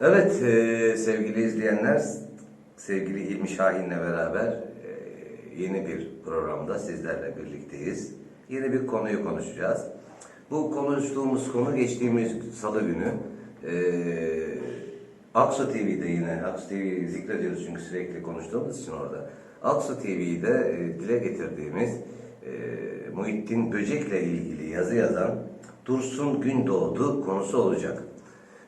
Evet e, sevgili izleyenler, sevgili İlmi Şahin'le beraber e, yeni bir programda sizlerle birlikteyiz. Yeni bir konuyu konuşacağız. Bu konuştuğumuz konu geçtiğimiz salı günü e, Aksu TV'de yine, Aksu TV'yi zikrediyoruz çünkü sürekli konuştuğumuz için orada. Aksu TV'de e, dile getirdiğimiz e, Muhittin Böcek'le ilgili yazı yazan Dursun Gündoğdu konusu olacak.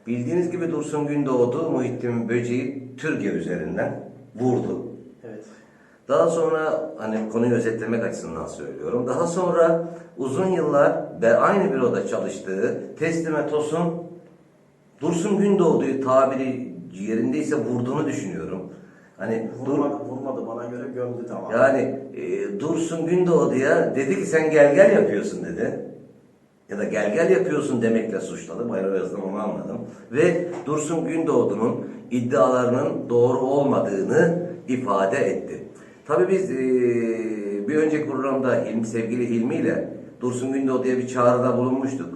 Bildiğiniz gibi Dursun Gündoğdu Muhittin Böceği Türkiye üzerinden vurdu. Evet. Daha sonra hani konuyu özetlemek açısından söylüyorum. Daha sonra uzun yıllar ve aynı büroda çalıştığı Teslime Tos'un Dursun Gündoğdu'yu tabiri yerindeyse vurduğunu düşünüyorum. Hani dur, Vurmadı, vurmadı bana göre gömdü tamam. yani e, Dursun Gündoğdu'ya dedi ki sen gel gel yapıyorsun dedi. Ya da gel gel yapıyorsun demekle suçladı. Bayağı yazdım onu anladım. Ve Dursun Gündoğdu'nun iddialarının doğru olmadığını ifade etti. Tabii biz e, bir önceki programda Hilmi, sevgili Hilmi ile Dursun Gündoğdu'ya bir çağrıda bulunmuştuk.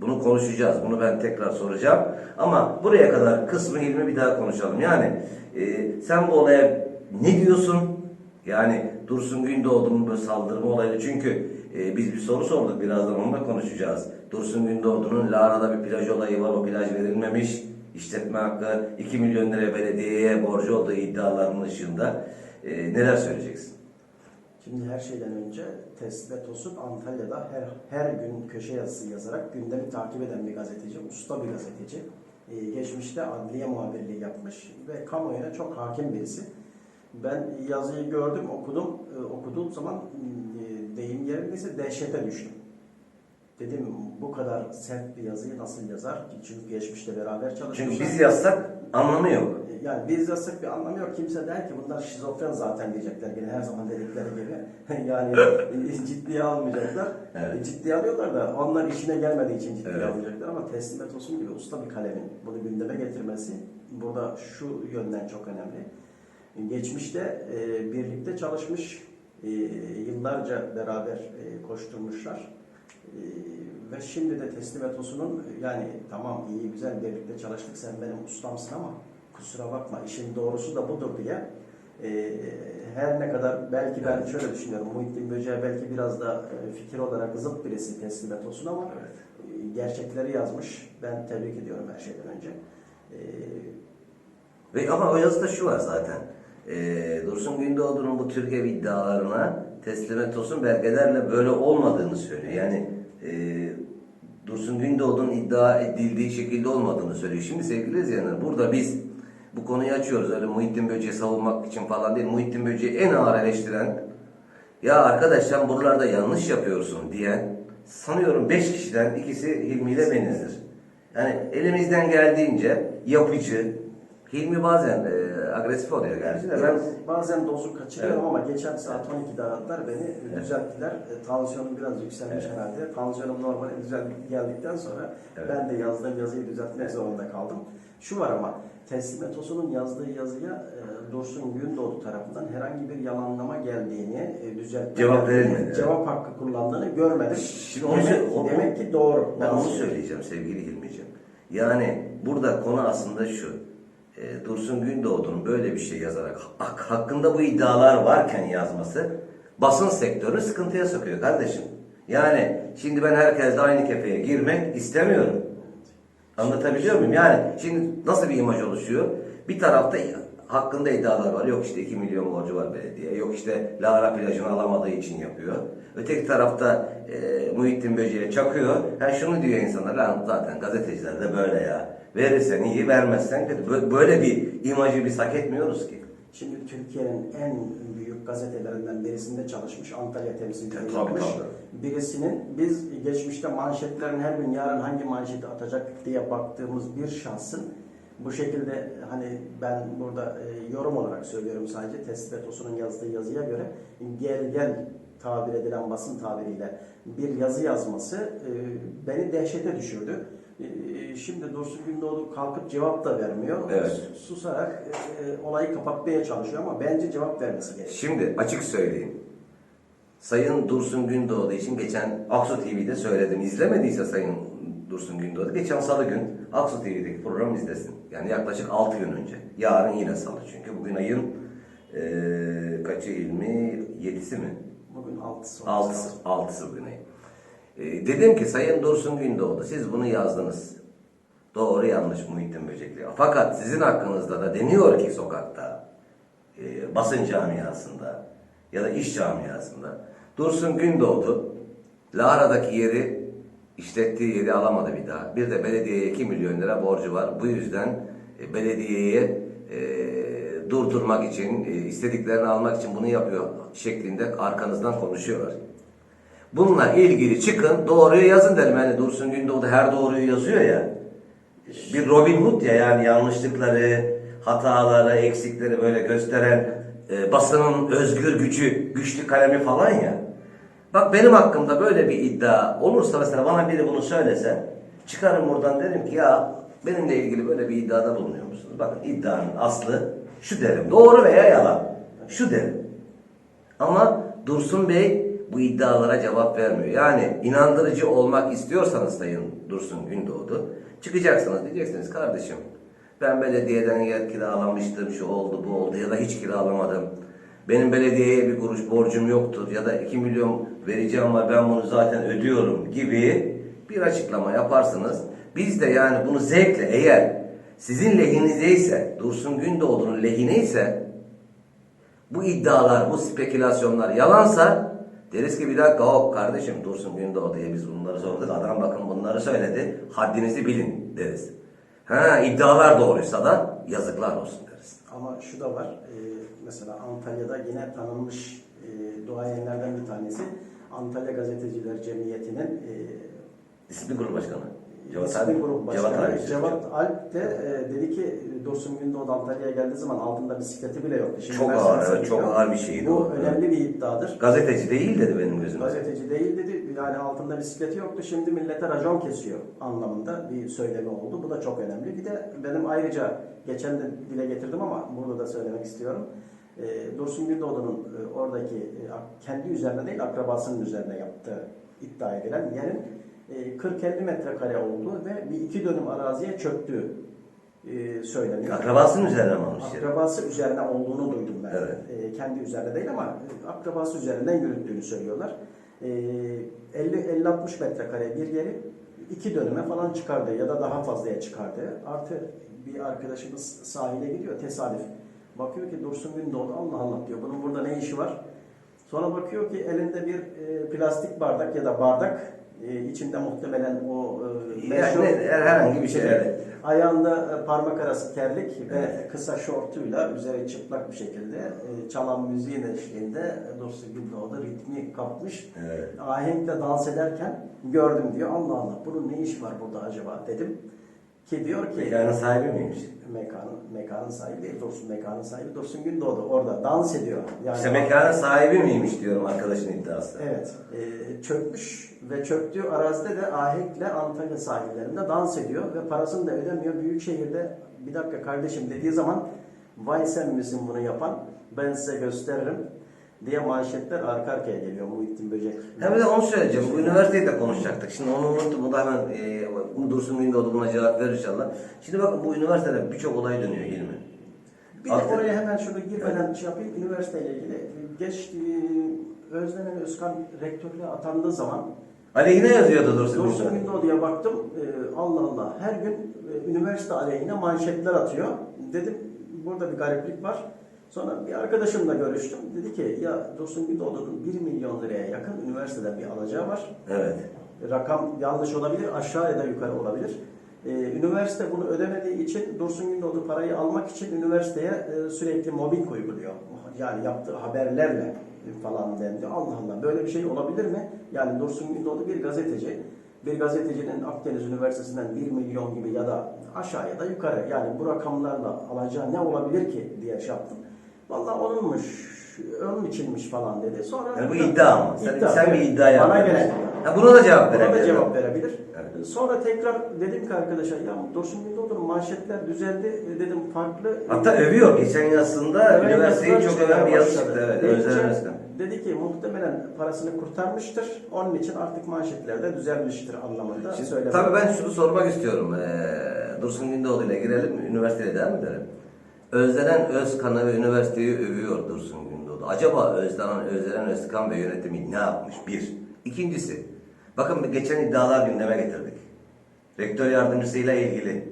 Bunu konuşacağız. Bunu ben tekrar soracağım. Ama buraya kadar kısmı Hilmi bir daha konuşalım. Yani e, sen bu olaya ne diyorsun? Yani Dursun Gündoğdu'nun bu saldırma olayı çünkü e, biz bir soru sorduk birazdan onunla konuşacağız. Dursun Gündoğdu'nun Lara'da bir plaj olayı var o plaj verilmemiş. İşletme hakkı 2 milyon lira belediyeye borcu olduğu iddialarının ışığında e, neler söyleyeceksin? Şimdi her şeyden önce Tesla Tosut Antalya'da her, her gün köşe yazısı yazarak gündemi takip eden bir gazeteci, usta bir gazeteci. Ee, geçmişte adliye muhabirliği yapmış ve kamuoyuna çok hakim birisi. Ben yazıyı gördüm, okudum. Ee, okuduğum zaman deyim yerindeyse dehşete düştüm. Dedim bu kadar sert bir yazıyı nasıl yazar? Çünkü geçmişte beraber çalışmışlar. Çünkü biz yazsak anlamı yok. Yani biz yazsak bir anlamı yok. Kimse der ki bunlar şizofren zaten diyecekler. Yine her zaman dedikleri gibi. yani ciddiye almayacaklar. Evet. E, Ciddiye alıyorlar da onlar işine gelmediği için ciddiye Evet. almayacaklar. Ama teslimet olsun gibi usta bir kalemin bunu gündeme getirmesi burada şu yönden çok önemli. E, Geçmişte e, birlikte çalışmış, e, yıllarca beraber e, koşturmuşlar. E, ve şimdi de teslimet olsunun yani tamam iyi güzel birlikte çalıştık sen benim ustamsın ama kusura bakma işin doğrusu da budur diye e, her ne kadar belki ben şöyle düşünüyorum Muhittin Böceğe belki biraz da e, fikir olarak zıt birisi teslimet olsun ama e, gerçekleri yazmış. Ben tebrik ediyorum her şeyden önce. E, Ve ama o yazıda şu var zaten. Ee, Dursun Gündoğdu'nun bu Türkiye iddialarına teslimet olsun belgelerle böyle olmadığını söylüyor. Yani e, Dursun Gündoğdu'nun iddia edildiği şekilde olmadığını söylüyor. Şimdi sevgili izleyenler burada biz bu konuyu açıyoruz. Öyle Muhittin Böceği savunmak için falan değil. Muhittin Böceği en ağır eleştiren ya arkadaş sen buralarda yanlış yapıyorsun diyen sanıyorum 5 kişiden ikisi Hilmi ile benizdir. Yani elimizden geldiğince yapıcı, Hilmi bazen e, agresif oluyor gerçi de ben bazen dozu kaçırıyorum Evet. ama geçen saat 12'de aradılar beni düzelttiler. E, tansiyonum biraz yükselmiş Evet. herhalde. Tansiyonum normale düzel geldikten sonra Evet. ben de yazdığım yazıyı düzeltmek zorunda kaldım. Şu var ama Teslimet Tosun'un yazdığı yazıya e, Dursun Gündoğdu tarafından herhangi bir yalanlama geldiğini e, düzeltme Cevap verilmedi. Cevap hakkı kullandığını görmedim. Şimdi onu demek, sö- o- demek ki doğru. Ben onu söyleyeceğim sevgili Hilmi'ciğim. Yani burada konu aslında şu. E, Dursun Gündoğdu'nun böyle bir şey yazarak hak- hakkında bu iddialar varken yazması basın sektörünü sıkıntıya sokuyor kardeşim. Yani şimdi ben herkesle aynı kefeye girmek istemiyorum. Anlatabiliyor muyum? Yani şimdi nasıl bir imaj oluşuyor? Bir tarafta hakkında iddialar var. Yok işte 2 milyon borcu var belediye. Yok işte Lara plajını alamadığı için yapıyor. Öteki tarafta e, Muhittin Böceğe çakıyor. Ha şunu diyor insanlar lan zaten gazeteciler de böyle ya. Verirsen iyi vermezsen kötü. Bö- Böyle bir imajı biz hak etmiyoruz ki. Şimdi Türkiye'nin en büyük gazetelerinden birisinde çalışmış, Antalya temsilciliği Tabii, yapmış. tabii. Birisinin biz geçmişte manşetlerin her gün yarın hangi manşeti atacak diye baktığımız bir şahsın bu şekilde hani ben burada e, yorum olarak söylüyorum sadece Tesbetosu'nun yazdığı yazıya göre gel gel tabir edilen basın tabiriyle bir yazı yazması e, beni dehşete düşürdü. E, Şimdi Dursun Gündoğdu kalkıp cevap da vermiyor. Evet. Susarak e, olayı kapatmaya çalışıyor ama bence cevap vermesi gerekiyor. Şimdi açık söyleyeyim. Sayın Dursun Gündoğdu için geçen Aksu TV'de söyledim. İzlemediyse Sayın Dursun Gündoğdu geçen salı gün Aksu TV'deki programı izlesin. Yani yaklaşık 6 gün önce. Yarın yine salı çünkü. Bugün ayın eee kaçı 27'si mi? Bugün 6'sı. Altısı, altısı bugün ayın. Eee, dedim ki Sayın Dursun Gündoğdu siz bunu yazdınız. Doğru yanlış Muhittin Böcekli. Fakat sizin hakkınızda da deniyor ki sokakta, eee, basın camiasında ya da iş camiasında Dursun Gündoğdu Lara'daki yeri işlettiği yeri alamadı bir daha. Bir de belediyeye 2 milyon lira borcu var. Bu yüzden e, belediyeye e, durdurmak için, e, istediklerini almak için bunu yapıyor şeklinde arkanızdan konuşuyorlar. Bununla ilgili çıkın doğruyu yazın derim. Yani Dursun Gündoğdu her doğruyu yazıyor ya. Bir Robin Hood ya yani yanlışlıkları, hataları, eksikleri böyle gösteren e, basının özgür gücü, güçlü kalemi falan ya. Bak benim hakkımda böyle bir iddia olursa mesela bana biri bunu söylese çıkarım buradan derim ki ya benimle ilgili böyle bir iddiada bulunuyor musunuz? Bakın iddianın aslı şu derim. Doğru veya yalan. Şu derim. Ama Dursun Bey bu iddialara cevap vermiyor. Yani inandırıcı olmak istiyorsanız Sayın Dursun Gündoğdu çıkacaksınız diyeceksiniz kardeşim ben belediyeden yer kiralamıştım şu oldu bu oldu ya da hiç kiralamadım. Benim belediyeye bir kuruş borcum yoktur ya da 2 milyon vereceğim ama ben bunu zaten ödüyorum gibi bir açıklama yaparsınız. Biz de yani bunu zevkle eğer sizin lehinizdeyse Dursun Gündoğdu'nun lehine ise bu iddialar, bu spekülasyonlar yalansa deriz ki bir dakika hop kardeşim Dursun Gündoğdu diye biz bunları sorduk. Adam bakın bunları söyledi. Haddinizi bilin deriz. Ha iddialar doğruysa da yazıklar olsun deriz. Ama şu da var. e, mesela Antalya'da yine tanınmış e, duayenlerden bir tanesi. Antalya Gazeteciler Cemiyeti'nin e, İsmi grup başkanı. Cevat İsmi Alp. grup Cevat başkanı. Cevat Alp de e, dedi ki Dursun Gündoğdu Antalya'ya geldiği zaman altında bisikleti bile yoktu. Çok ben ağır, evet, çok ağır bir şeydi Bu o. önemli bir iddiadır. Gazeteci değil dedi benim gözümde. Gazeteci değil dedi. Yani altında bisikleti yoktu. Şimdi millete racon kesiyor anlamında bir söylemi oldu. Bu da çok önemli. Bir de benim ayrıca geçen de dile getirdim ama burada da söylemek istiyorum. E, Dursun Gündoğdu'nun e, oradaki e, kendi üzerine değil akrabasının üzerine yaptığı iddia edilen yerin e, 40-50 metrekare olduğu ve bir iki dönüm araziye çöktüğü e, söyleniyor. Akrabasının üzerine mi almış? Akrabası üzerine olduğunu duydum ben. Evet. E, kendi üzerine değil ama e, akrabası üzerinden yürüttüğünü söylüyorlar. E, 50-60 metrekare bir yeri iki dönüme falan çıkardı ya da daha fazlaya çıkardı. Artı bir arkadaşımız sahile gidiyor tesadüf. Bakıyor ki Dursun Gündoğdu Allah Allah diyor. Bunun burada ne işi var? Sonra bakıyor ki elinde bir e, plastik bardak ya da bardak e, içinde muhtemelen o e, Yani meşhur- herhangi bir şey, evet. Ayağında e, parmak arası terlik ve Evet. kısa şortuyla üzeri çıplak bir şekilde e, çalan müziğin eşliğinde Dursun Gündoğdu ritmi kapmış. Evet. Ahenkle dans ederken gördüm diyor. Allah Allah bunun ne işi var burada acaba dedim. Ki diyor ki Mekanın sahibi miymiş? mekanın, mekanın sahibi değil Dursun mekanın sahibi Dursun Gündoğdu orada dans ediyor. Yani İşte mekanın sahibi miymiş diyorum arkadaşın iddiası. Evet. E, çökmüş ve çöktüğü arazide de ahenkle Antalya sahillerinde dans ediyor ve parasını da ödemiyor. Büyükşehir'de bir dakika kardeşim dediği zaman vay sen misin bunu yapan ben size gösteririm diye manşetler arka arkaya geliyor Muhittin Böcek. Ha bir de onu söyleyeceğim. Bu üniversiteyi de konuşacaktık. Şimdi onu unuttum. Bu da hemen e, Dursun Gündoğdu buna cevap verir inşallah. Şimdi bakın bu üniversitede birçok olay dönüyor İlmi. Bir de oraya hemen şunu girmeden şey yapayım. Üniversiteyle ilgili geç e, Özlem Özkan rektörlüğe atandığı zaman Aleyhine yazıyordu Dursun Dursun Gündoğdu. Gündoğdu'ya baktım. Ee, Allah Allah. Her gün e, üniversite aleyhine manşetler atıyor. Dedim burada bir gariplik var. Sonra bir arkadaşımla görüştüm. Dedi ki ya Dursun Gündoğdu'nun 1 milyon liraya yakın üniversiteden bir alacağı var. Evet. Rakam yanlış olabilir, aşağı ya da yukarı olabilir. Ee, üniversite bunu ödemediği için Dursun Gündoğdu parayı almak için üniversiteye e, sürekli mobbing uyguluyor. Yani yaptığı haberlerle falan dendi. Allah Allah böyle bir şey olabilir mi? Yani Dursun Gündoğdu bir gazeteci. Bir gazetecinin Akdeniz Üniversitesi'nden 1 milyon gibi ya da aşağı ya da yukarı yani bu rakamlarla alacağı ne olabilir ki diye şey yaptım. Vallahi onunmuş, onun içinmiş falan dedi. Sonra Yani bu iddia mı? Sen, sen bir iddia yaptın. Bana gelen Ha, buna da cevap Buna verebilir. da cevap verebilir. Evet. Sonra tekrar dedim ki arkadaşa ya Dursun Gündoğdu'nun manşetler düzeldi dedim farklı. Hatta övüyor. Geçen yazısında Evet, üniversiteyi yazılar çok çıkmaya öven bir yazı başladı. çıktı. Evet. Deyince. Dedi ki muhtemelen parasını kurtarmıştır. Onun için artık manşetler de düzelmiştir anlamında Şimdi, tabii ben şunu sormak istiyorum. Ee, Dursun Gündoğdu ile girelim, üniversiteye devam edelim. Özdelen Özkan'ı ve üniversiteyi övüyor Dursun Gündoğdu. Acaba Özdelen, Özdelen Özkan ve yönetimi ne yapmış? Bir. İkincisi, bakın geçen iddialar gündeme getirdik. Rektör yardımcısıyla ilgili.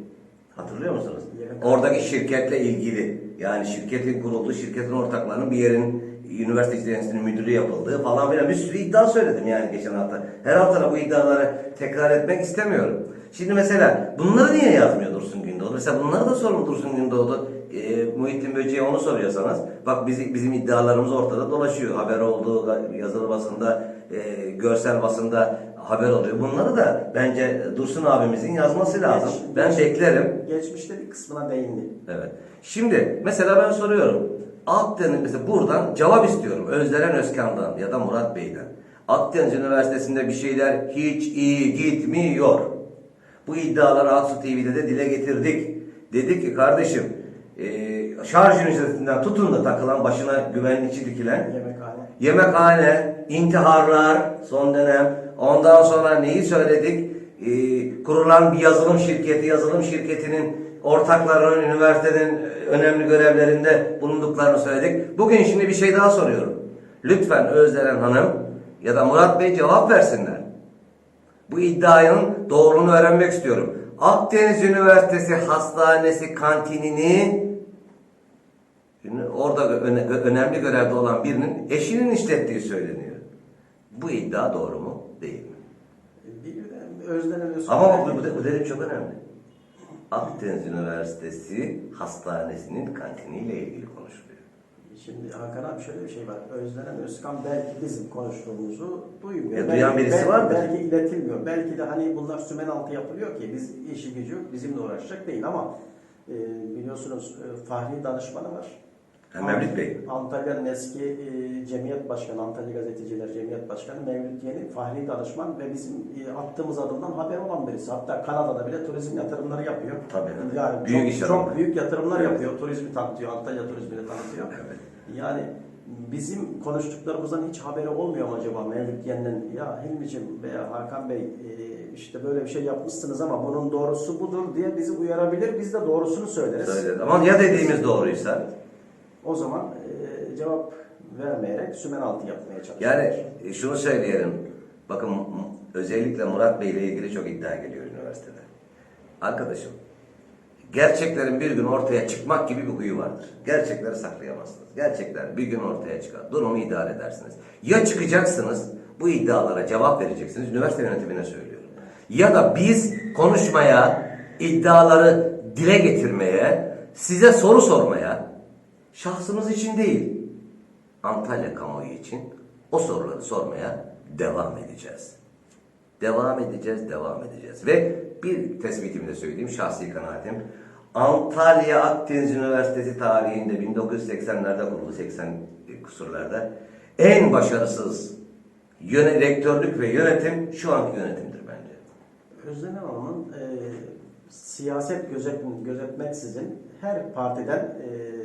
Hatırlıyor musunuz? Evet. Oradaki şirketle ilgili. Yani şirketin kurulduğu, şirketin ortaklarının bir yerin üniversite istatistikinin müdürü yapıldığı falan filan bir sürü iddia söyledim yani geçen hafta. Her hafta da bu iddiaları tekrar etmek istemiyorum. Şimdi mesela bunları niye yazmıyor Dursun Gündoğdu? Mesela bunları da sorun Dursun Gündoğdu. E, Muhittin Böceğe onu soruyorsanız bak bizi, bizim iddialarımız ortada dolaşıyor. Haber olduğu yazılı basında, e, görsel basında haber oluyor. Bunları da bence Dursun abimizin yazması lazım. Geç- Ben geç- beklerim. Geçmişte bir kısmına değindi. Evet. Şimdi mesela ben soruyorum. Akdeniz mesela buradan cevap istiyorum. Özderen Özkan'dan ya da Murat Bey'den. Akdeniz Üniversitesi'nde bir şeyler hiç iyi gitmiyor. Bu iddiaları Aksu TV'de de dile getirdik. Dedik ki kardeşim e, şarj üniversitesinden tutun da takılan başına güvenlikçi dikilen Yemekhane. Yemekhane, intiharlar son dönem. Ondan sonra neyi söyledik? Ee, kurulan bir yazılım şirketi, yazılım şirketinin ortaklarının üniversitenin önemli görevlerinde bulunduklarını söyledik. Bugün şimdi bir şey daha soruyorum. Lütfen Özdelen Hanım ya da Murat Bey cevap versinler. Bu iddianın doğruluğunu öğrenmek istiyorum. Akdeniz Üniversitesi Hastanesi kantinini Şimdi orada öne- önemli görevde olan birinin eşinin işlettiği söyleniyor. Bu iddia doğru mu? Değil mi? Özkan. Ama bu, bu, bu dedim çok önemli. Akdeniz Üniversitesi Hastanesi'nin kantiniyle ilgili konuşuluyor. Şimdi Hakan abi şöyle bir şey var. Özdelen Özkan belki bizim konuştuğumuzu duymuyor. Ya duyan birisi belki, vardır. Belki iletilmiyor. Belki de hani bunlar sümen altı yapılıyor ki biz işi gücü bizimle uğraşacak değil ama e, biliyorsunuz e, Fahri danışmanı var. Mevlüt Bey. Antalya'nın eski e, cemiyet başkanı, Antalya Gazeteciler Cemiyet Başkanı Mevlüt Yeni Fahri danışman ve bizim e, attığımız adımdan haber olan birisi. Hatta Kanada'da bile turizm yatırımları yapıyor. Tabii. Yani Büyük çok, iş çok büyük yatırımlar Evet. yapıyor. Turizmi tanıtıyor, Antalya turizmini tanıtıyor. Evet. Yani bizim konuştuklarımızdan hiç haberi olmuyor mu acaba Mevlüt Yen'in ya Hilmi'cim veya Hakan Bey e, işte böyle bir şey yapmışsınız ama bunun doğrusu budur diye bizi uyarabilir. Biz de doğrusunu söyleriz. Söyledi. Ama ya dediğimiz doğruysa? O zaman e, cevap vermeyerek sümen altı yapmaya çalışıyoruz. Yani e, şunu söyleyelim. Bakın özellikle Murat Bey ile ilgili çok iddia geliyor üniversitede. Arkadaşım gerçeklerin bir gün ortaya çıkmak gibi bir huyu vardır. Gerçekleri saklayamazsınız. Gerçekler bir gün ortaya çıkar. Durumu idare edersiniz. Ya çıkacaksınız bu iddialara cevap vereceksiniz. Üniversite yönetimine söylüyorum. Ya da biz konuşmaya, iddiaları dile getirmeye, size soru sormaya, şahsımız için değil, Antalya kamuoyu için o soruları sormaya devam edeceğiz. Devam edeceğiz, devam edeceğiz. Ve bir tespitimi de söyleyeyim, şahsi kanaatim. Antalya Akdeniz Üniversitesi tarihinde 1980'lerde kuruldu, 80 kusurlarda. En başarısız yöne, rektörlük ve yönetim şu anki yönetimdir bence. Özlem Hanım'ın e, siyaset gözet, gözetmeksizin her partiden e,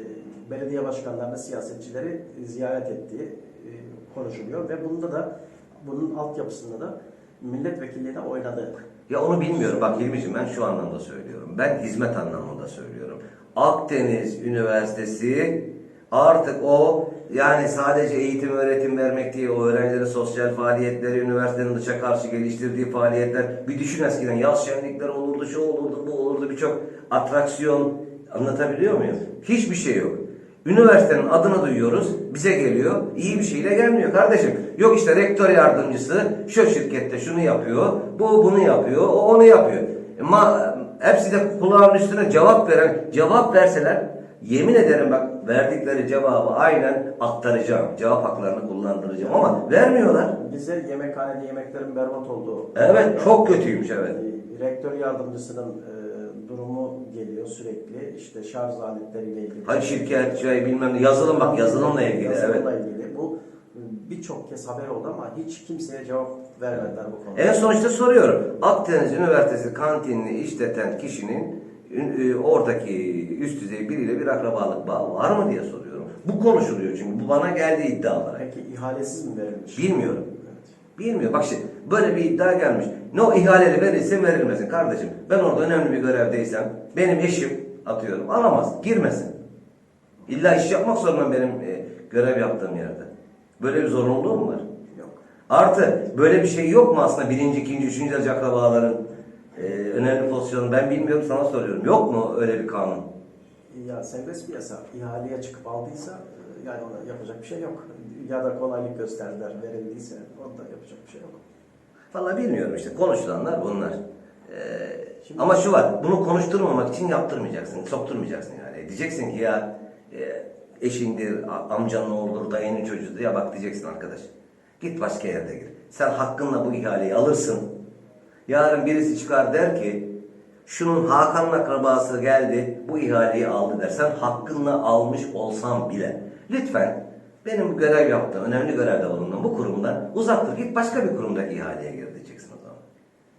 belediye başkanlarını, siyasetçileri ziyaret ettiği e, konuşuluyor ve bunda da bunun altyapısında da milletvekilliğine oynadı. Ya onu bilmiyorum. Bak Hilmi'ciğim ben şu anlamda söylüyorum. Ben hizmet anlamında söylüyorum. Akdeniz Üniversitesi artık o yani sadece eğitim öğretim vermek değil, o öğrencilerin sosyal faaliyetleri, üniversitenin dışa karşı geliştirdiği faaliyetler. Bir düşün eskiden yaz şenlikleri olurdu, şu olurdu, bu olurdu, birçok atraksiyon anlatabiliyor muyum? Hiçbir şey yok. Üniversitenin adını duyuyoruz, bize geliyor, iyi bir şeyle gelmiyor kardeşim. Yok işte rektör yardımcısı şu şirkette şunu yapıyor, bu bunu yapıyor, o onu yapıyor. Ama hepsi de kulağın üstüne cevap veren, cevap verseler yemin ederim bak verdikleri cevabı aynen aktaracağım. Cevap haklarını kullandıracağım ama vermiyorlar. Bize yemekhanede yemeklerin berbat olduğu. Evet çok kötüymüş evet. E, Rektör yardımcısının e, durumu geliyor sürekli. İşte şarj aletleriyle ilgili. Hayır şirket, şey bilmem ne, yazılım bak yazılımla ilgili evet. Yazılımla ilgili. Bu e, birçok kez haber oldu ama hiç kimseye cevap vermediler bu konuda. En son işte soruyorum. Akdeniz Üniversitesi kantinini işleten kişinin e, oradaki üst düzey biriyle bir akrabalık bağı var mı diye soruyorum. Bu konuşuluyor çünkü bu bana geldi iddia olarak. Peki ihalesiz mi verilmiş? Bilmiyorum. Evet. Bilmiyor. Bak şimdi böyle bir iddia gelmiş. Ne o ihaleli verilsin verilmesin kardeşim. Ben orada önemli bir görevdeysem benim eşim atıyorum alamaz girmesin. İlla iş yapmak zorunda benim e, görev yaptığım yerde. Böyle bir zorunluluğum var. Yok. Artı böyle bir şey yok mu aslında birinci, ikinci, üçüncü derece akrabaların e, önemli pozisyonu ben bilmiyorum sana soruyorum. Yok mu öyle bir kanun? Ya serbest piyasa ihaleye çıkıp aldıysa e, yani ona yapacak bir şey yok. Ya da kolaylık gösterdiler verildiyse onda yapacak bir şey yok. Vallahi bilmiyorum işte konuşulanlar bunlar. Ee, Şimdi- ama şu var bunu konuşturmamak için yaptırmayacaksın, sokturmayacaksın yani. Diyeceksin ki ya e, eşindir, amcanın oğludur, dayının çocuğudur ya bak diyeceksin arkadaş. Git başka yerde gir. Sen hakkınla bu ihaleyi alırsın. Yarın birisi çıkar der ki şunun Hakan'ın akrabası geldi bu ihaleyi aldı der. Sen hakkınla almış olsam bile lütfen benim görev yaptığım, önemli görevde bulunduğum bu kurumdan uzak dur. Git başka bir kurumda ihaleye gir diyeceksin o zaman.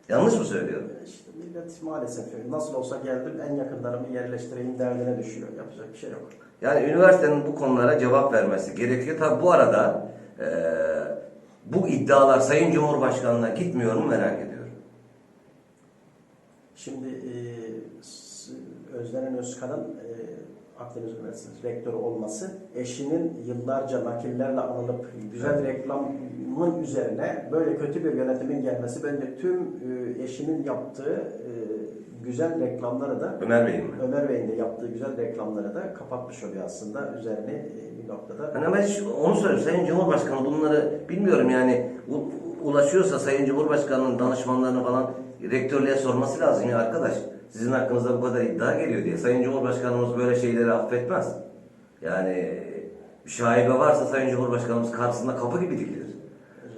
Yanlış mı söylüyorum? İşte millet maalesef nasıl olsa geldim en yakınlarımı yerleştireyim derdine düşüyor. Yapacak bir şey yok. Yani üniversitenin bu konulara cevap vermesi gerekiyor. Tabi bu arada eee, bu iddialar Sayın Cumhurbaşkanı'na gitmiyor mu merak ediyorum. Şimdi e, Özden Özkan'ın e, Akdeniz Üniversitesi rektörü olması eşinin yıllarca nakillerle anılıp güzel reklamın üzerine böyle kötü bir yönetimin gelmesi bence tüm e, eşinin yaptığı e, güzel reklamları da Ömer Bey'im mi? Ömer Bey'in de yaptığı güzel reklamları da kapatmış oluyor aslında üzerine e, bir noktada. Hani ben onu söylüyorum. Sayın Cumhurbaşkanı bunları bilmiyorum yani ulaşıyorsa Sayın Cumhurbaşkanı'nın danışmanlarını falan rektörlüğe sorması lazım ya arkadaş. Sizin hakkınızda bu kadar iddia geliyor diye. Sayın Cumhurbaşkanımız böyle şeyleri affetmez. Yani bir şaibe varsa Sayın Cumhurbaşkanımız karşısında kapı gibi dikilir.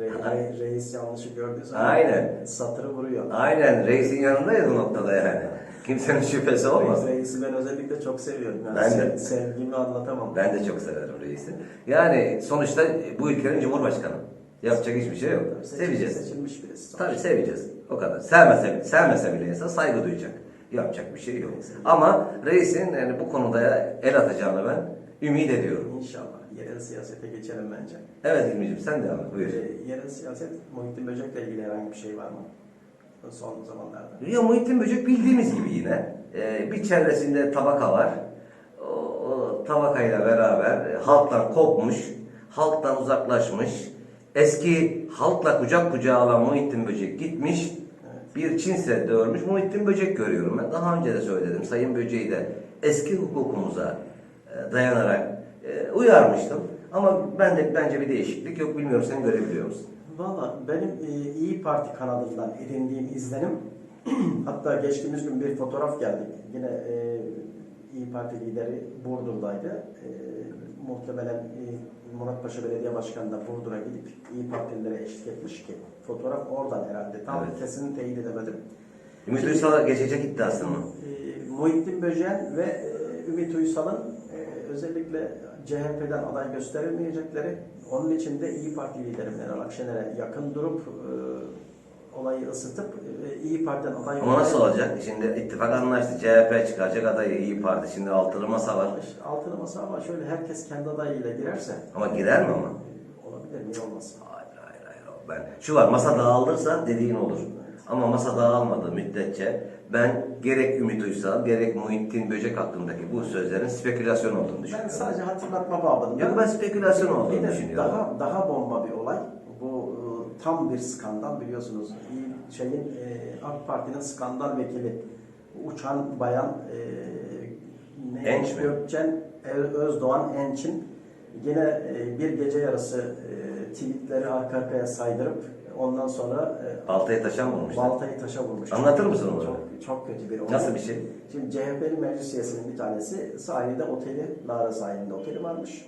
Re- re- reis yanlışı gördüğü zaman Aynen. satırı vuruyor. Aynen reisin yanındayız bu noktada yani. Kimsenin şüphesi olmaz. Reisi ben özellikle çok seviyorum. Yani Ben de. sev- Sevgimi anlatamam. Ben de çok severim reisi. Yani sonuçta bu ülkenin cumhurbaşkanı. Yapacak hiçbir şey yok. Seveceğiz. Seçilmiş birisi. Tabii seveceğiz. O kadar. Sevmese, sevmese bile insan saygı duyacak. Yapacak bir şey yok. Ama reisin yani bu konuda el atacağını ben ümit ediyorum. İnşallah. Yerel siyasete geçelim bence. Evet İlmi'ciğim sen devam et. Buyur. Ee, yerel siyaset, Muhittin Böcek'le ilgili herhangi bir şey var mı? Son zamanlarda. Ya Muhittin Böcek bildiğimiz gibi yine e, bir çevresinde tabaka var. O, o tabakayla beraber halktan kopmuş, halktan uzaklaşmış. Eski halkla kucak kucağa alan Muhittin Böcek gitmiş. Bir Çin Seddi örmüş Muhittin Böcek görüyorum ben. Daha önce de söyledim. Sayın Böcek'i de eski hukukumuza e, dayanarak e, uyarmıştım. Ama ben de bence bir değişiklik yok. Bilmiyorum sen görebiliyor musun? Valla benim e, İyi Parti kanalından edindiğim izlenim hatta geçtiğimiz gün bir fotoğraf geldi. Yine İyi Parti lideri Burdur'daydı. Muhtemelen Muratpaşa Belediye Başkanı da Burdur'a gidip İyi Partililere eşlik etmiş ki fotoğraf oradan herhalde. Tam Evet. kesin teyit edemedim. Ümit Uysal'a geçecek iddiası mı? E, Muhittin Böcen ve e, Ümit Uysal'ın e, özellikle CHP'den aday gösterilmeyecekleri, onun için de İyi Parti lideri Meral Akşener'e yakın durup e, olayı ısıtıp e, İyi Parti'den aday Ama nasıl olacak? Şimdi ittifak anlaştı. CHP çıkaracak adayı İyi Parti. Şimdi altılı masa var. İşte Altılı masa ama şöyle herkes kendi adayıyla girerse Ama girer mi ama? e, olabilir niye olmasın? Hayır hayır hayır. Ben, şu var masa dağılırsa dediğin olur. Ama masa dağılmadığı müddetçe ben gerek Ümit Uysal gerek Muhittin Böcek hakkındaki bu sözlerin spekülasyon olduğunu Ben düşünüyorum. sadece hatırlatma babında. Yok, ben spekülasyon olduğunu düşünüyorum. Daha, daha bomba bir olay. E, tam bir skandal biliyorsunuz. Şeyin e, AK Parti'nin skandal vekili uçan bayan e, Enç? Gökçen Ö- Özdoğan Enç'in yine e, bir gece yarısı e, tweetleri arka arkaya saydırıp ondan sonra e, Baltayı taşan vurmuşlar. baltayı taşa vurmuş. Anlatır mısın onu? Çok, çok kötü bir olay. Nasıl bir şey? Şimdi CHP'li meclis üyesinin bir tanesi sahilde oteli, Lara sahilinde oteli varmış.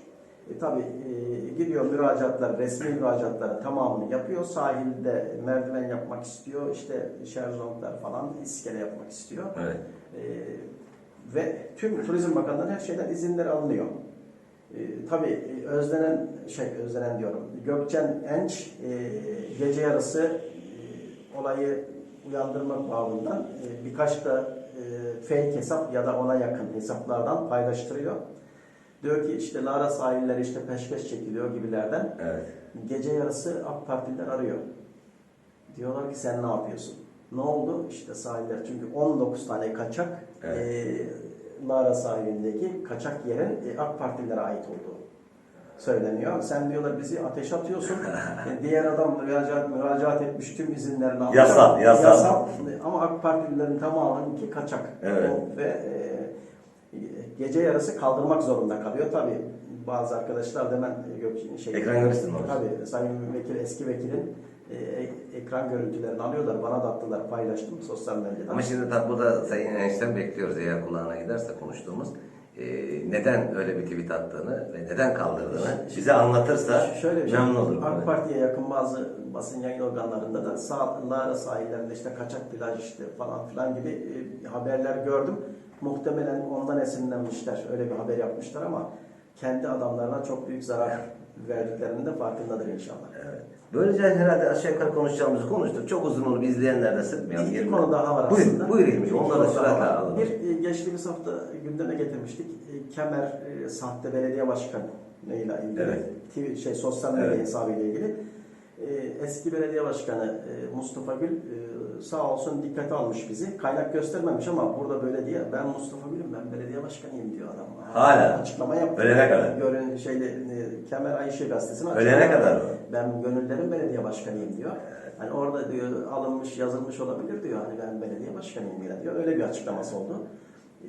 E, tabii e, gidiyor müracaatlar, resmi müracaatları tamamını yapıyor. Sahilde merdiven yapmak istiyor, işte şerzonglar falan iskele yapmak istiyor. Evet. E, ve tüm Turizm Bakanlığı'nın her şeyden izinleri alınıyor. E, tabii e, özlenen, şey özlenen diyorum, Gökçen Enç e, gece yarısı e, olayı uyandırmak babından e, birkaç da e, fake hesap ya da ona yakın hesaplardan paylaştırıyor. Diyor ki işte Lara sahilleri işte peşkeş çekiliyor gibilerden. Evet. Gece yarısı AK Partililer arıyor. Diyorlar ki sen ne yapıyorsun? Ne oldu? İşte sahiller çünkü 19 tane kaçak Evet. e, Lara sahilindeki kaçak yerin e, AK Partililere ait olduğu söyleniyor. Sen diyorlar bizi ateş atıyorsun. E, Diğer adam müracaat, müracaat etmiş tüm izinlerini almış. Yasal, yasal. Ama AK Partililerin tamamınki kaçak. Evet. O- Ve e, gece yarısı kaldırmak zorunda kalıyor. Tabi bazı arkadaşlar da hemen Gök, şey, Ekran görüntüsü mü? Tabii Sayın Vekil, eski vekilin e, e- ekran görüntülerini alıyorlar. Bana da attılar, paylaştım sosyal medyada. Ama şimdi tabi bu da Sayın Enişten bekliyoruz eğer kulağına giderse konuştuğumuz. Ee, neden öyle bir tweet attığını ve neden kaldırdığını bize anlatırsa Şöyle bir şey, memnun olurum. AK Parti'ye yakın bazı basın yayın organlarında da sağ Lara sahillerinde işte kaçak plaj işte falan filan gibi e, haberler gördüm. Muhtemelen ondan esinlenmişler. Öyle bir haber yapmışlar ama kendi adamlarına çok büyük zarar verdiklerinin de farkındadır inşallah. Evet. Böylece herhalde aşağı yukarı konuşacağımızı konuştuk. Çok uzun olur izleyenler de sıkmayalım. Bir Yerine- konu daha var Buyur, aslında. Buyur İlmi. Bir daha süratle alalım. Bir e, geçtiğimiz hafta gündeme getirmiştik. E, Kemer e, sahte belediye başkanı ile ilgili. Evet. TV, şey sosyal medya Evet. hesabıyla ilgili. E, eski belediye başkanı e, Mustafa Gül e, sağ olsun dikkate almış bizi. Kaynak göstermemiş ama burada böyle diye ben Mustafa Gül'üm ben belediye başkanıyım diyor adam. Hala. Açıklama yaptı. Ölene kadar. Görün şeyle e, Kemer Ayşe gazetesine Ölene kadar mı? Ben gönüllerin belediye başkanıyım diyor. Hani orada diyor alınmış, yazılmış olabilir diyor. Hani ben belediye başkanıyım diyor. Öyle bir açıklaması oldu.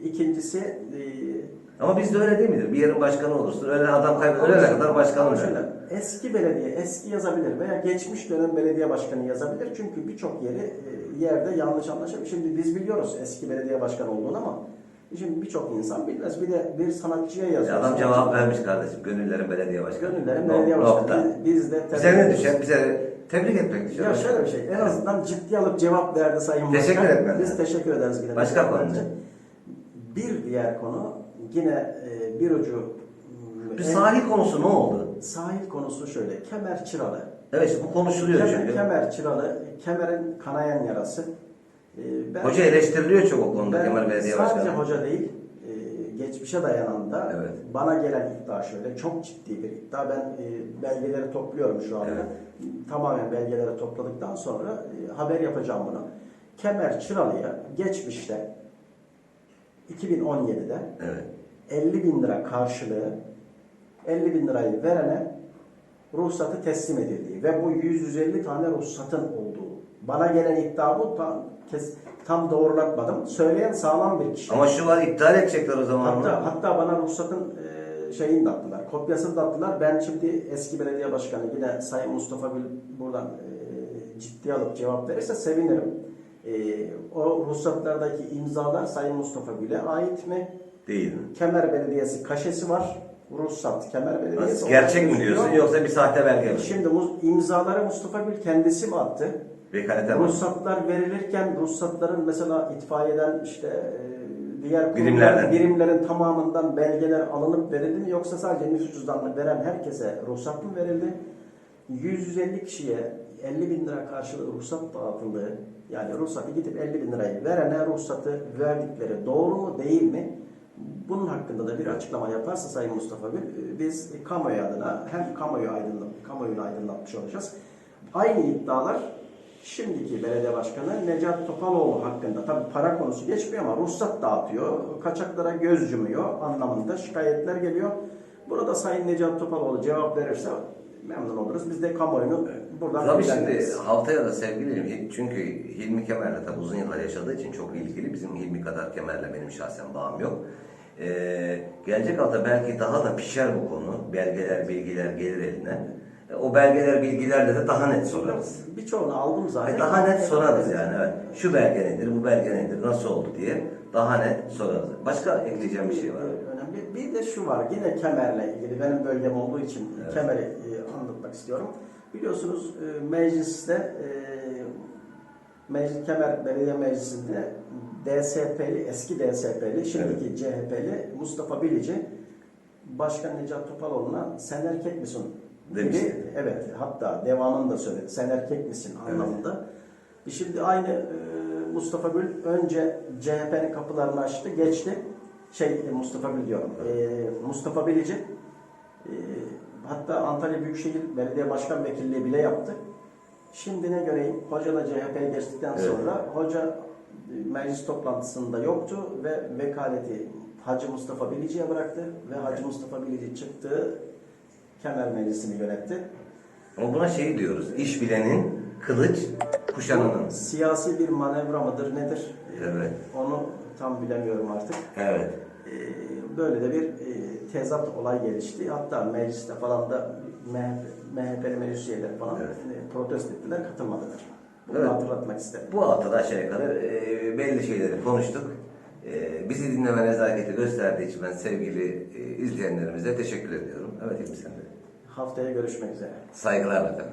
İkincisi e, Ama bizde öyle değil midir? Bir yerin başkanı olursun. Öyle adam kaybeder. Ölene kadar şöyle, der. eski belediye, eski yazabilir veya geçmiş dönem belediye başkanı yazabilir. Çünkü birçok yeri e, yerde yanlış anlaşılmış. Şimdi biz biliyoruz eski belediye başkanı olduğunu ama şimdi birçok insan bilmez. Bir de bir sanatçıya yazıyor. Adam cevap vermiş kardeşim. Gönüllerin belediye başkanı. Gönüllerin belediye Nokta. başkanı. Biz de Bize ne düşer? Bize tebrik etmek düşer. Ya şöyle bir şey, en azından ciddi alıp cevap verdi Sayın Teşekkür Başkan. etmem Biz lazım. teşekkür ederiz. Başka konu? Bir diğer konu yine e, bir ucu Bir en- sahil konusu ne oldu? sahil konusu şöyle. Kemer Çıralı. Evet bu konuşuluyor Kemer, çünkü. Kemer Çıralı, Kemer'in kanayan yarası. E, ben- Hoca eleştiriliyor çok o konuda ben Kemal Belediye Sadece Başkanı. hoca değil, e, geçmişe dayanan da Evet. bana gelen iddia şöyle, çok ciddi bir iddia. Ben e, belgeleri topluyorum şu anda. Evet. Tamamen belgeleri topladıktan sonra e, haber yapacağım bunu. Kemer Çıralı'ya geçmişte 2017'de Evet. 50 bin lira karşılığı 50 bin lirayı verene ruhsatı teslim edildiği ve bu 100-150 tane ruhsatın olduğu. Bana gelen iddia bu. Tam, kes, tam doğrulatmadım. Söyleyen sağlam bir kişi. Ama şu var iptal edecekler o zaman. Hatta, hatta bana ruhsatın e, şeyini de attılar. Kopyasını da attılar. Ben şimdi eski belediye başkanı yine Sayın Mustafa Gül buradan e, ciddiye alıp cevap verirse sevinirim. E, o ruhsatlardaki imzalar Sayın Mustafa Gül'e ait mi? Değil mi? Kemer Belediyesi kaşesi var. Ruhsat Kemer Belediyesi. Gerçek mi diyorsun yoksa bir sahte belge mi? Şimdi imzaları Mustafa Gül kendisi mi attı? Vekalete? Ruhsatlar verilirken ruhsatların mesela itfaiyeden işte e, diğer Birimlerden. birimlerin tamamından belgeler alınıp verildi mi yoksa sadece nüfus cüzdanını veren herkese ruhsat mı verildi? 150 kişiye 50 bin lira karşılığı ruhsat dağıtıldığı yani ruhsatı gidip 50 bin lirayı verene ruhsatı verdikleri doğru mu değil mi? Bunun hakkında da bir açıklama yaparsa Sayın Mustafa Gül e, biz kamuoyu adına hem kamuoyu aydınlat, kamuoyunu aydınlatmış olacağız. Aynı iddialar şimdiki belediye başkanı Necat Topaloğlu hakkında tabi para konusu geçmiyor ama ruhsat dağıtıyor, kaçaklara göz yumuyor anlamında şikayetler geliyor. Burada Sayın Necat Topaloğlu cevap verirse memnun oluruz. Biz de kamuoyunu buradan Tabii şimdi haftaya da sevgili çünkü Hilmi Kemer'le tabii uzun yıllar yaşadığı için çok ilgili. Bizim Hilmi kadar Kemer'le benim şahsen bağım yok. Ee, gelecek hafta belki daha da pişer bu konu. Belgeler, bilgiler gelir eline. E, O belgeler, bilgilerle de daha net sorarız. Birçoğunu aldım zaten. Ve daha net sorarız yani. Evet. Şu belge nedir, bu belge nedir, nasıl oldu diye daha net sorarız. Başka ekleyeceğim bir şey var. mı? Önemli. Bir de şu var. Yine Kemer'le ilgili benim bölgem olduğu için Evet. Kemer'i e, anlatmak istiyorum. Biliyorsunuz e, mecliste e, Meclis, Kemer Belediye Meclisi'nde DSP'li, eski DSP'li, şimdiki CHP'li Mustafa Bilici Başkan Necat Topaloğlu'na sen erkek misin? Demiş. Gibi, evet. Hatta devamını da söyledi. Sen erkek misin anlamında. E Şimdi aynı e, Mustafa Gül önce CHP'nin kapılarını açtı, geçti. Şey e, Mustafa Gül diyorum. E, Mustafa Bilici e, hatta Antalya Büyükşehir Belediye Başkan Vekilliği bile yaptı. Şimdi ne göreyim? Hoca da CHP'ye geçtikten Evet. sonra hoca e, meclis toplantısında yoktu ve vekaleti Hacı Mustafa Bilici'ye bıraktı ve Hacı Mustafa Bilici çıktı Kemer Meclisi'ni yönetti. Ama buna şey diyoruz. iş bilenin kılıç kuşananın. Siyasi bir manevra mıdır nedir? Evet. Onu tam bilemiyorum artık. Evet. E, Böyle de bir e, tezat olay gelişti. Hatta mecliste falan da MHP, MHP'li meclis üyeleri falan Evet. e, protesto ettiler, katılmadılar. Bunu Evet. hatırlatmak istedim. Bu hafta aşağı yukarı e, belli şeyleri konuştuk. E, bizi dinleme nezaketi gösterdiği için ben sevgili e, izleyenlerimize teşekkür ediyorum. Evet İlmi sen de. Haftaya görüşmek üzere. Saygılar efendim.